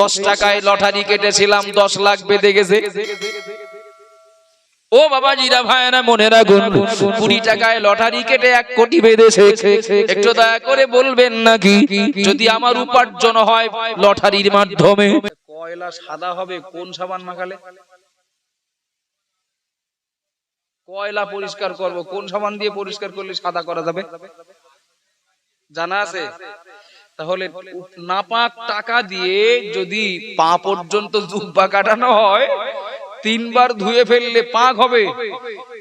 দশ টাকায় লটারি কেটেছিলাম, দশ লাখ বেঁধে গেছে। ও বাবা জিরা ভাইরা মনে রাখুন, কুড়ি টাকায় লটারি কেটে এক কোটি বেঁধেছে। একটু দয়া করে বলবেন নাকি, যদি আমার উপার্জন হয় লটারির মাধ্যমে। কয়লা সাদা হবে, কোন সাবান মাখালে? কয়লা পরিষ্কার করব, কোন সাবান দিয়ে পরিষ্কার করলে সাদা করা যাবে? জানা আছে? তাহলে নাপাক টাকা দিয়ে যদি পা পর্যন্ত জুব্বা কাটানো হয়, তিনবার ধুয়ে ফেললে পাক হবে।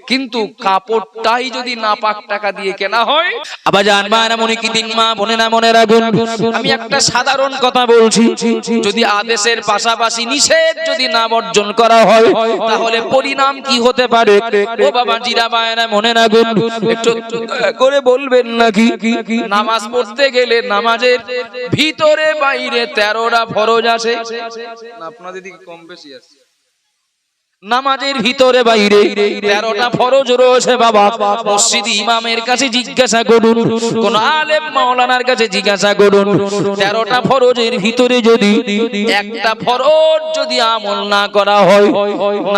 কিন্তু কাপড়টাই যদি নাপাক টাকা দিয়ে কেনা হয় আবার জান মা না মনে কি দিন মা মনে না মনে রাখুন। আমি একটা সাধারণ কথা বলছি যদি আদেশের পাশাপাশি নিষেধ যদি না বর্জন করা হয় তাহলে পরিণাম কি হতে পারে? ও বাবা জিরা বায়না মনে রাখুন। একটু করে বলবেন নাকি? নামাজ পড়তে গেলে নামাজের ভিতরে বাইরে তেরোটা ফরজ আছে। আপনাদের দিকে কম বেশি আছে। নামাজের ভিতরে বাইরে। তেরোটা ফরজ রয়েছে বাবা। মসজিদ ইমামের কাছে জিজ্ঞাসা করুন, কোন আলেম মাওলানার কাছে জিজ্ঞাসা করুন, তেরোটা ফরজের ভিতরে যদি একটা ফরজ যদি আমল না করা হয়,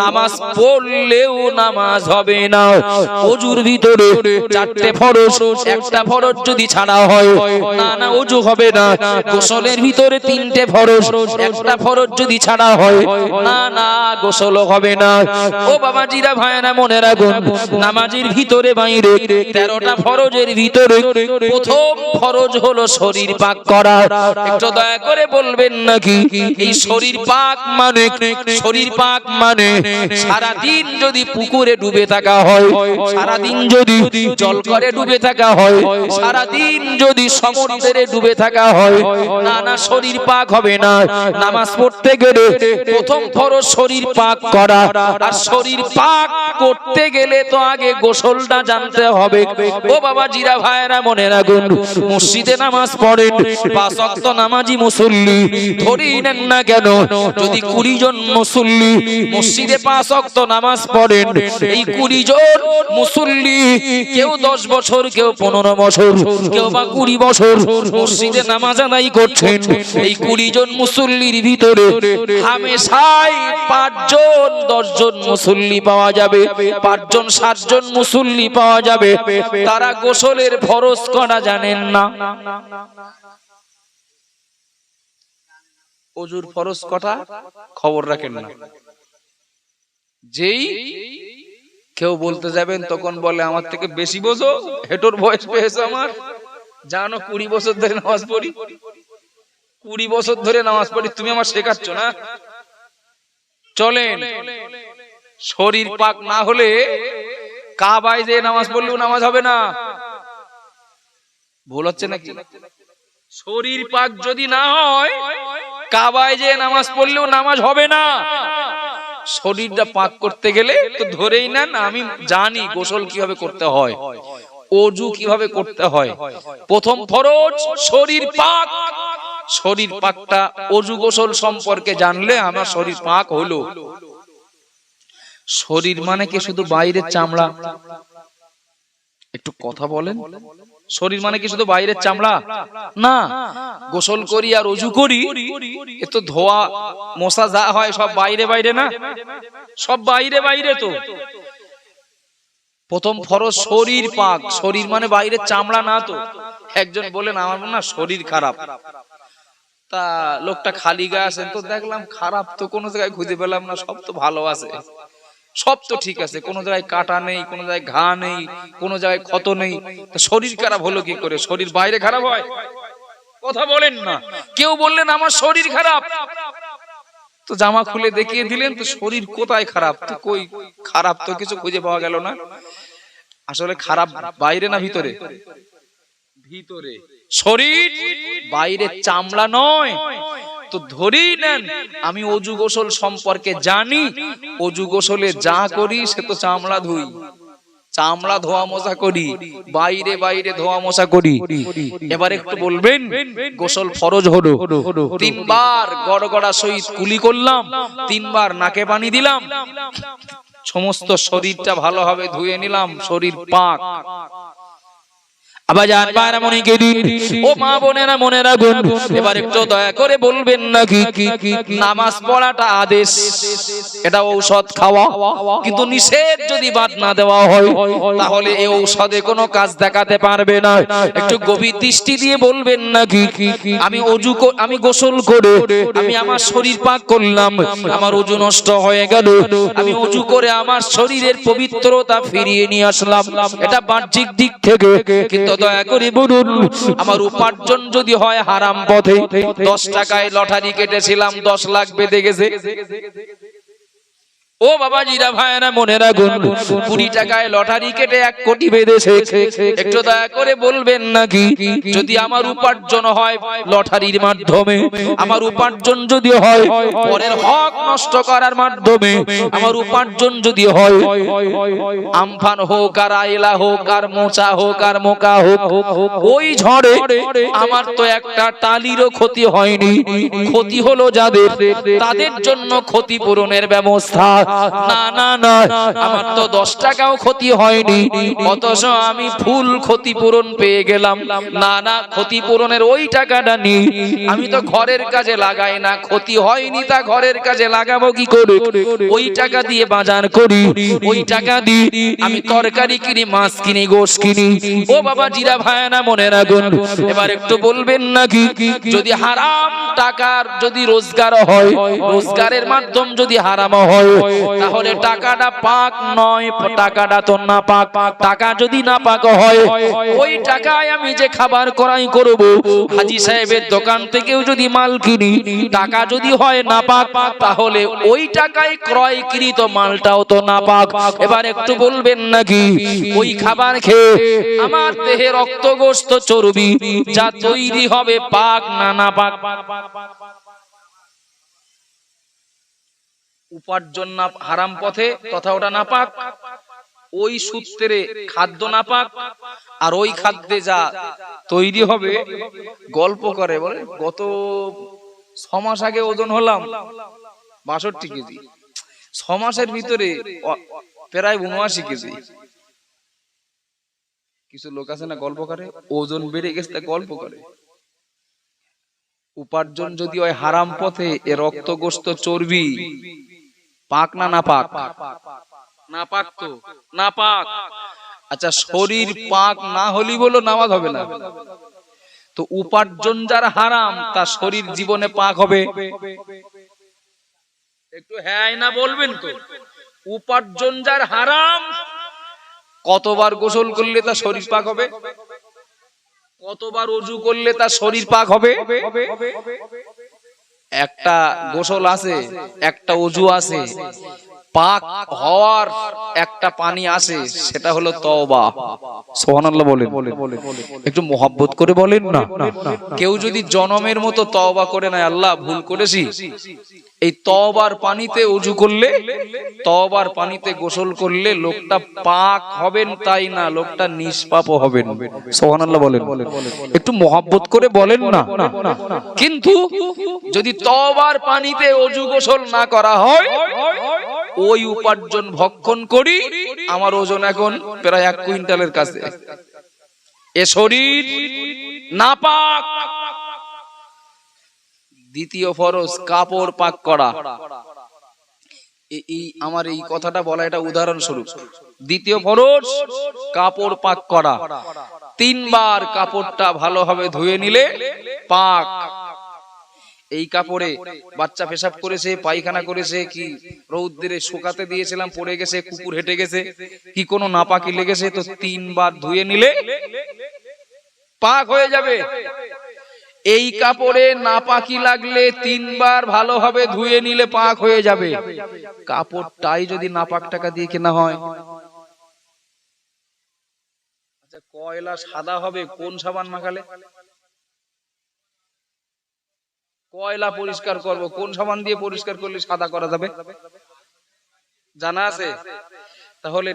নামাজ পড়লেও নামাজ হবে না। অজুর ভিতরে চারটে ফরজ, একটা ফরজ যদি ছাড়া হয়, না না, অজু হবে না। গোসলের ভিতরে তিনটে ফরজ, একটা ফরজ যদি ছাড়া হয়, না না গোসল হবে না ও বাবা জিরা ভাইরা মনে রাখুন, নামাজের ভিতরে বাইরে তেরোটা ফরজের ভিতরে প্রথম ফরজ হলো শরীর পাক করা। একটু দয়া করে বলবেন নাকি, এই শরীর পাক মানে শরীর পাক মানে সারা দিন যদি পুকুরে ডুবে থাকা হয় সারা দিন যদি জল করে ডুবে থাকা হয় সারা দিন যদি সমুদ্রে ডুবে থাকা হয় না না শরীর পাক হবে না। নামাজ পড়তে গেলে প্রথম ফরজ শরীর পাক করা। আর শরীর পাক করতে গেলে তো আগে গোসলটা জানতে হবে। ও বাবা, জিরা ভাইরা মনে রাখুন, মসজিদে নামাজ পড়েন, পাঁচ ওয়াক্ত নামাজি মুসল্লি, ধরেই নেন না কেন, যদি কুড়ি জন মুসল্লি মসজিদে পাঁচ ওয়াক্ত নামাজ পড়েন, এই কুড়ি জন মুসল্লি কেউ দশ বছর, কেউ পনেরো বছর, কেউ বা কুড়ি বছর মসজিদে নামাজ আদায় করছেন, এই কুড়ি জন মুসল্লির ভিতরে হামেশাই পাঁচজন দশজন মুসল্লি পাওয়া যাবে, পাঁচজন, সাতজন মুসল্লি পাওয়া যাবে। তারা গোসলের ফরজ করা জানেন না। অজুর ফরজ কটা? খবর রাখেন না। যেই কেউ বলতে যাবেন, তখন বলে, আমার থেকে বেশি বোঝো, হেটোর বয়স পেয়েছ আমার। জানো, কুড়ি বছর ধরে নামাজ পড়ি। কুড়ি বছর ধরে নামাজ পড়ি, তুমি আমার শেখাচ্ছ না? চলেন। শরীর পাক না হলে কাবায় যে নামাজ পড়লেও নামাজ হবে না। ভুল হচ্ছে নাকি? শরীর পাক যদি না হয় কাবায় যে নামাজ পড়লেও নামাজ হবে না। শরীরটা পাক করতে গেলে তো ধরেই নেন আমি জানি গোসল কীভাবে করতে হয় অজু কীভাবে করতে হয়। প্রথম ফরজ শরীর পাক শরীর পাকটা অজু গোসল সম্পর্কে জানলে আমার শরীর পাক হলো। শরীর মানে কি শুধু বাইরের চামড়া? একটু কথা বলেন। শরীর মানে কি শুধু বাইরের চামড়া? না, গোসল করি আর অজু করি, এ তো ধোয়া, মশা যা হয় সব বাইরে বাইরে না? সব বাইরে বাইরে তো। প্রথম ফরজ শরীর পাক। শরীর মানে বাইরের চামড়া না তো। একজন বলেন, আমার না শরীর খারাপ। তা লোকটা খালি গা আছেন তো দেখলাম খারাপ তো কোনো জায়গায় খুঁজে পেলাম না, সব তো ভালো আছে। সব তো ঠিক আছে, কোনো জায়গায় কাটা নেই, কোনো জায়গায় ঘা নেই, কোনো জায়গায় ক্ষত নেই। শরীর খারাপ হলো কি করে? শরীর বাইরে খারাপ হয়? কথা বলেন না। কেউ বললেন, আমার শরীর খারাপ। তো জামা খুলে দেখিয়ে দিলেন, তো শরীর কোথায় খারাপ? তো কই খারাপ তো কিছু খুঁজে পাওয়া গেল না? আসলে খারাপ বাইরে না ভিতরে? ভিতরে। শরীর বাইরে চামড়া নয়, তো ধরেই নেন আমি অজু গোসল সম্পর্কে জানি, অজু গোসলে যা করি সে তো চামড়া ধুই। চামড়া ধোয়া মশা করি, বাইরে বাইরে ধোয়া মশা করি। এবার একটু বলবেন, গোসল ফরজ হলো। তিনবার গড়গড়া সহিত কুলি করলাম, তিনবার নাকে পানি দিলাম। সমস্ত শরীরটা ভালোভাবে ধুয়ে নিলাম, শরীর পাক। আবার দিন। ও মা বোনেরা মনে রাখুন এবার একটু দয়া করে বলবেন নামাজ পড়াটা আদেশ। এটা ঔষধ খাওয়া। কিন্তু নিষেধ যদি বাদ না দেওয়া হয়, তাহলে এই ঔষধে কোনো কাজ দেখাতে পারবে না। একটু গভীর দৃষ্টি দিয়ে বলবেন নাকি? আমি অজু আমি গোসল করে, আমি আমার শরীর পাক করলাম, আমার অজু নষ্ট হয়ে গেল। আমি অজু করে আমার শরীরের পবিত্রতা ফিরিয়ে নিয়ে আসলাম। এটা বাহ্যিক দিক থেকে। কিন্তু দয়া করে বলুন, আমার উপার্জন যদি হয় হারাম পথে। দশ টাকায় লটারি কেটেছিলাম, দশ লাখ বেঁধে গেছে। ও বাবা জিরা ভাইরা মনে রাখুন, কুড়ি টাকায় লটারি কেটে এক কোটি বেঁধেছে। একটু দয়া করে বলবেন নাকি, যদি আমার উপার্জন হয় লটারির মাধ্যমে, আমার উপার্জন যদি হয় পরের হক নষ্ট করার মাধ্যমে, আমার উপার্জন যদি হয়, আমফান হোক আর আইলা হোক আর মোচা হোক আর মোকা হোক, ওই ঝড়ে আমার তো একটা টালিরও ক্ষতি হয়নি। ক্ষতি হলো যাদের, তাদের জন্য ক্ষতিপূরণের ব্যবস্থা। না না না আমার তো দশ টাকাও ক্ষতি হয়নি, অথচ আমি ফুল ক্ষতিপূরণ পেয়ে গেলাম। না না, ক্ষতিপূরণের ওই টাকাটা নেই। আমি তো ঘরের কাজে লাগাই না, ক্ষতি হয়নি তা ঘরের কাজে লাগাবো কি করে? ওই টাকা দিয়ে বাজার করি, ওই টাকা আমি তরকারি কিনি, মাছ কিনি, গোশ কিনি। ও বাবা, জিরা ভাইনা মনে রাখুন। এবার একটু বলবেন নাকি, যদি হারাম টাকার যদি রোজগার হয়, রোজগারের মাধ্যম যদি হারাম হয় তাহলে টাকাটা পাক নয় টাকাটা তো না পাক। টাকা যদি না পাক হয় ওই টাকায় আমি যে খাবার করাই করব হাজি সাহেবের দোকান থেকেও যদি মাল কিনি টাকা যদি হয় না পাক তাহলে ওই টাকায় ক্রয়কৃত মালটাও তো না পাক। এবার একটু বলবেন নাকি ওই খাবার খেয়ে আমার দেহে রক্ত গোস্ত চর্বি যা তৈরি হবে পাক না না পাক? উপার্জন না হারাম পথে তথা ওটা না পাক ওই সূত্রে খাদ্য না পাক আর ওই খাদ্যে যা তৈরি হবে, গল্প করে, বলে, গত ছ মাস আগে ওজন হলাম বাষট্টি কেজি। ছ মাসের ভিতরে প্রায় উনআশি কেজি। কিছু লোক আছে না, গল্প করে, ওজন বেড়ে গেছে, তা গল্প করে। উপার্জন যদি হয় হারাম পথে, এ রক্তগ্রস্ত চর্বি পাক না না পাক? না পাক তো। না পাক। আচ্ছা শরীর পাক না হলি বলো নামাজ হবে না। তো উপার্জন যার হারাম তার শরীর জীবনে পাক হবে। একটু হ্যাঁ না বলবেন তো। উপার্জন যার হারাম কতবার গোসল করলে তার শরীর পাক হবে? কতবার অজু করলে তার শরীর পাক হবে? একটা গোসল আছে একটা উজু আছে পাক হওয়ার একটা পানি আছে সেটা হলো তওবা। সুবহানাল্লাহ বলেন। একটু মোহাব্বত করে বলেন না। কেউ যদি জনমের মতো তওবা করে না আল্লাহ ভুল করেছি। এই তওবার পানিতে অজু করলে, তওবার পানিতে গোসল করলে লোকটা পাক হবেন তাই না? লোকটা নিষ্পাপ হবেন। সুবহানাল্লাহ বলেন। একটু মোহাব্বত করে বলেন না। কিন্তু যদি তওবার পানিতে অজু গোসল না করা হয় ওই উপার্জন ভক্ষণ করি, আমার ওজন এখন প্রায় এক কুইন্টালের কাছে। এ শরীর নাপাক। দ্বিতীয় ফরজ, কাপড় পাক করা। এই আমার এই কথাটা বলা এটা উদাহরণস্বরূপ। দ্বিতীয় ফরজ, কাপড় পাক করা। তিনবার কাপড়টা ভালোভাবে ধুয়ে নিলে পাক। এই কাপড়ে বাচ্চা পেশাব করেছে পায়খানা করেছে কি রৌদ্রে শুকাতে দিয়েছিলাম, পড়ে গেছে, কুকুর হেঁটে গেছে, কি কোনো নাপাকি লেগেছে, তো তিনবার ধুয়ে নিলে পাক হয়ে যাবে। এই কাপড়ে নাপাকি লাগলে তিনবার ভালোভাবে ধুয়ে নিলে পাক হয়ে যাবে। কাপড়টাই যদি নাপাক টাকা দিয়ে কেনা হয়। আচ্ছা কয়লা সাদা হবে, কোন সাবান মাখালে? কয়লা পরিষ্কার করব, কোন সাবান দিয়ে পরিষ্কার করলে সাদা করা যাবে? জানা আছে? তাহলে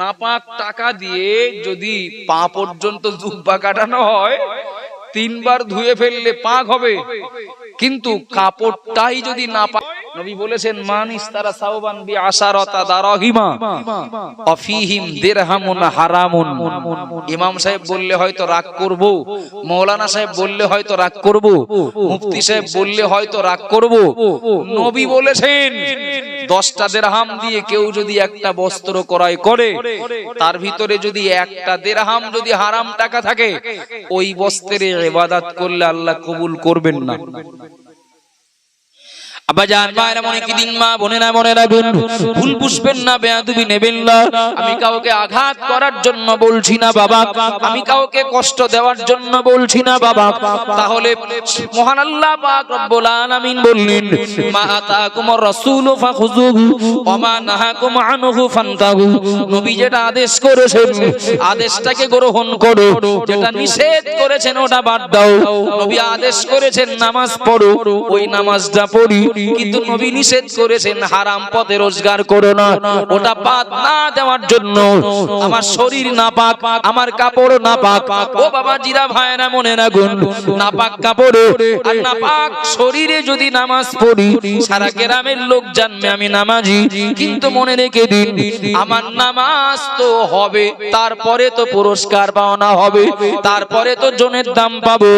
নাপাক টাকা দিয়ে যদি পা পর্যন্ত জুব্বা কাটানো হয়, তিনবার ধুয়ে ফেললে পাক হবে। কিন্তু কাপড়টাই যদি না পাক নবী বলেছেন মান ইস্তারা সাওবান বি আশারাতা দারাহিমা অফিহিম দিরহামুন হারামুন। ইমাম সাহেব বললে হয়তো রাগ করব মৌলানা সাহেব বললে হয়তো রাগ করব মুফতি সাহেব বললে হয়তো রাগ করব। নবী বলেছেন দশটা দেরহাম দিয়ে কেউ যদি একটা বস্ত্র ক্রয় করে তার ভিতরে যদি একটা দেরহাম যদি হারাম টাকা থাকে ওই বস্ত্রে ইবাদত করলে আল্লাহ কবুল করবেন না। মনে মা মনে বুঝবেন না নেবেন না। আমি কাউকে আঘাত করার জন্য বলছি না, বাবা। আমি কাউকে কষ্ট দেওয়ার জন্য বলছি না, বাবা। তাহলে মহান আল্লাহ মা যেটা আদেশ করেছেন, আদেশটাকে গ্রহণ করো। যেটা নিষেধ করেছেন, ওটা বাদ দাও। নবী আদেশ করেছেন, নামাজ পড়ো। ওই নামাজটা পড়ি। কিন্তু নবী নিষেধ করেছেন হারাম পথে রোজগার করো না ওটা বাদ না দেওয়ার জন্য আমার শরীর নাপাক আমার কাপড় নাপাক ও বাবা জিরা ভাইরা মনে রাখুন নাপাক কাপড়ে আর নাপাক শরীরে যদি নামাজ পড়ি সারা গ্রামের লোক জানবে আমি নামাজি কিন্তু মনে রেখে দিন আমার নামাজ তো হবে তারপরে তো পুরস্কার পাওনা হবে তারপরে তো জনের দাম পাবো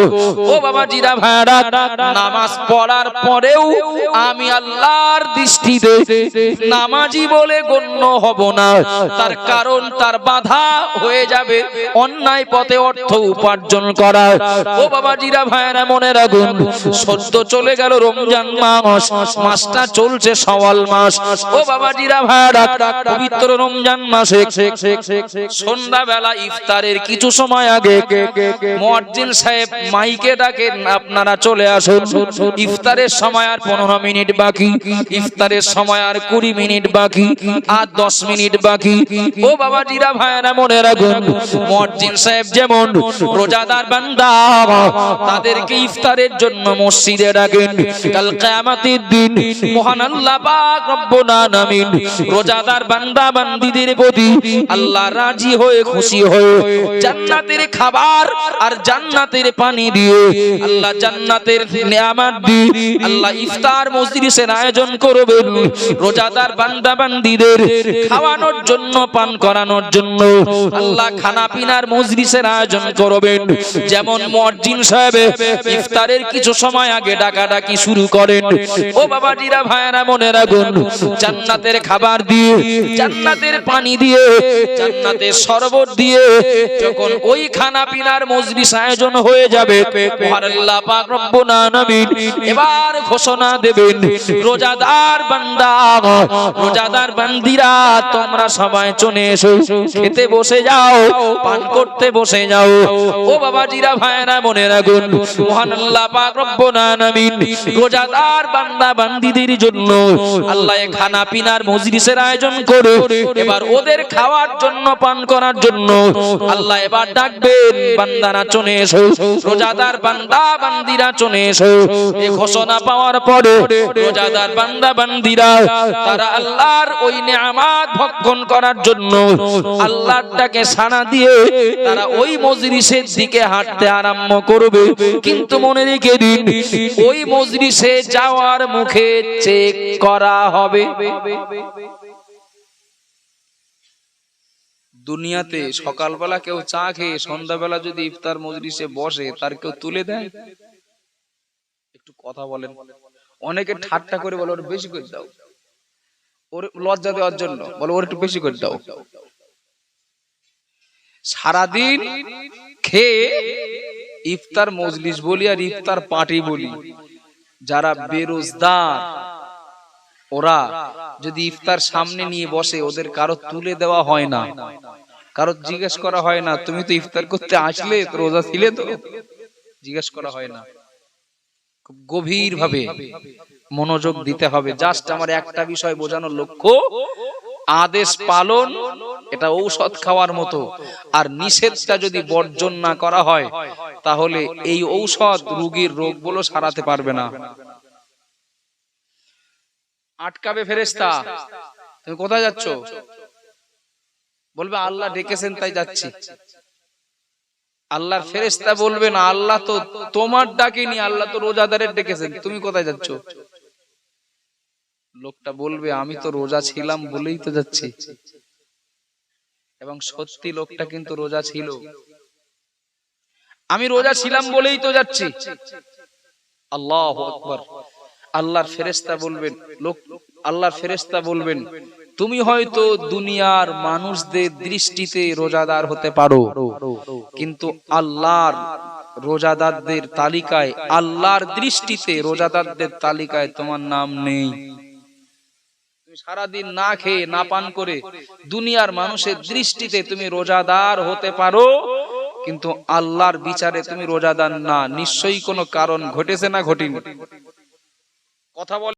ও বাবা জিরা ভাইরা নামাজ পড়ার পরেও আমি আল্লাহর দৃষ্টিতে নামাজি বলে গণ্য হব না। তার কারণ তার বাধা হয়ে যাবে, অন্যায় পথে অর্থ উপার্জন করা। ও বাবা জিরা ভাইরা মনে রাখুন, সদ্য চলে গেল রমজান মাস, মাসটা চলছে সওয়াল মাস। ও বাবা জিরা ভাইরা পবিত্র রমজান মাসে সন্ধ্যাবেলা ইফতারের কিছু সময় আগে মুয়াজ্জিন সাহেব মাইকে ডাকেন, আপনারা চলে আসুন। ইফতারের সময় আর পনেরো মিনিট বাকি, ইফতারের সময় আর কুড়ি মিনিট বাকি, আর দশ মিনিট বাকি। ও বাবা জিরা মনে রাখুন মুয়াজ্জিন সাহেব যেমন রোজাদার বান্দা, তাদেরকে ইফতারের জন্য মসজিদে ডাকেন। কাল দিন, মহান আল্লাহ আলামিন রোজাদার বান্দা বান্দীদের প্রতি আল্লাহ রাজি হয়ে, খুশি হয়ে জান্নাতের খাবার আর জান্নাতের পানি দিয়ে, আল্লাহ জান্নাতের নিয়ামত দিয়ে, আল্লাহ ইফতার মজলিসের আয়োজন করবেন। রোজাদার বান্দা বান্দীদের খাওয়ানোর জন্য, পান করানোর জন্য। আল্লাহ খানা পিনার মজলিসের আয়োজন করবেন। যেমন মুয়াজ্জিন সাহেব ইফতারের কিছু সময় আগে ডাকাডাকি শুরু করেন। ও বাবা জিরা ভাইয়ারা, মনে রাখুন, জান্নাতের খাবার দিয়ে, জান্নাতের পানি দিয়ে, জান্নাতের শরবত দিয়ে যখন ওই খানা পিনার মজলিস আয়োজন হয়ে যাবে আল্লাহ পাক রব্বুল আলামিন এবার ঘোষণা দেবেন রোজাদার বান্দা রোজাদার বান্দিরা, তোমরা সবাই চলে এসো। খেতে বসে যাও, পান করতে বসে যাও। ও বাবা জিরা ভাইরা মনে রাখুন। মহান আল্লাহ পাক রব্বুল আলামিন। রোজাদার বান্দা বান্দিদের জন্য আল্লাহ খানা পিনার মজলিসের আয়োজন করে। এবার ওদের খাওয়ার জন্য, পান করার জন্য আল্লাহ এবার ডাকবেন, বান্দারা চলে এসো। রোজাদার বান্দা বান্দিরা চলে এসো। এই ঘোষণা পাওয়ার পরে রোজাদার বান্দা বান্দিরা, তারা আল্লাহর ওই নিয়ামত ভক্ষণ করার জন্য। আল্লাহটাকে সাড়া দিয়ে তারা ওই মজলিসের দিকে হাঁটতে আরম্ভ করবে। কিন্তু মনে রেখে দিন, ওই মজলিসে যাওয়ার মুখে চেক করা হবে। দুনিয়াতে সকালবেলা কেউ চা খেয়ে, সন্ধ্যাবেলা যদি ইফতার মজলিসে বসে, তার কেউ তুলে দেয়? একটু কথা বলেন। অনেকে ঠাট্টা করে বলে ওর বেশি করে দাও। ওর লজ্জা দেওয়ার জন্য বলে ওর একটু বেশি করে দাও। সারাদিন খেয়ে ইফতার মজলিস বলি আর ইফতার পার্টি বলি। যারা বেরোজদার ওরা যদি ইফতার সামনে নিয়ে বসে, ওদের কারও তুলে দেওয়া হয় না। কারও জিজ্ঞেস করা হয় না, তুমি তো ইফতার করতে আসলে? রোজা ছিলে তো? জিজ্ঞেস করা হয় না। গভীর ভাবে মনোযোগ দিতে হবে। জাস্ট আমার একটা বিষয় বোঝানোর লক্ষ্য আদেশ পালন এটা ঔষধ খাওয়ার মতো। আর নিষেধটা যদি বর্জন না করা হয় তাহলে এই ঔষধ রোগীর রোগগুলো সারাতে পারবে না। আটকাবে ফেরেস্তা তুমি কোথায় যাচ্ছ? বলবে আল্লাহ ডেকেছেন তাই যাচ্ছি। আল্লাহর ফেরেস্তা বলবে না আল্লাহ তো তোমার ডাকেনি আল্লাহ তো রোজাদারের ডেকেছেন। তুমি কোথায় যাচ্ছ? লোকটা বলবে আমি তো রোজা ছিলাম বলেই তো যাচ্ছি। এবং সত্যি লোকটা কিন্তু রোজা ছিল। আমি রোজা ছিলাম বলেই তো যাচ্ছি। আল্লাহ আকবার। আল্লাহর ফেরেস্তা বলবেন লোক আল্লাহর ফেরেস্তা বলবেন তুমি হয়তো দুনিয়ার মানুষদের দৃষ্টিতে রোজাদার হতে পারো। কিন্তু আল্লাহর রোজাদারদের তালিকায়, আল্লাহর দৃষ্টিতে রোজাদারদের তালিকায় তোমার নাম নেই। সারাদিন না খেয়ে, না পান করে দুনিয়ার মানুষের দৃষ্টিতে তুমি রোজাদার হতে পারো, কিন্তু আল্লাহর বিচারে তুমি রোজাদার না। নিশ্চয়ই কোনো কারণ ঘটেছে না ঘটিনি। কথা বল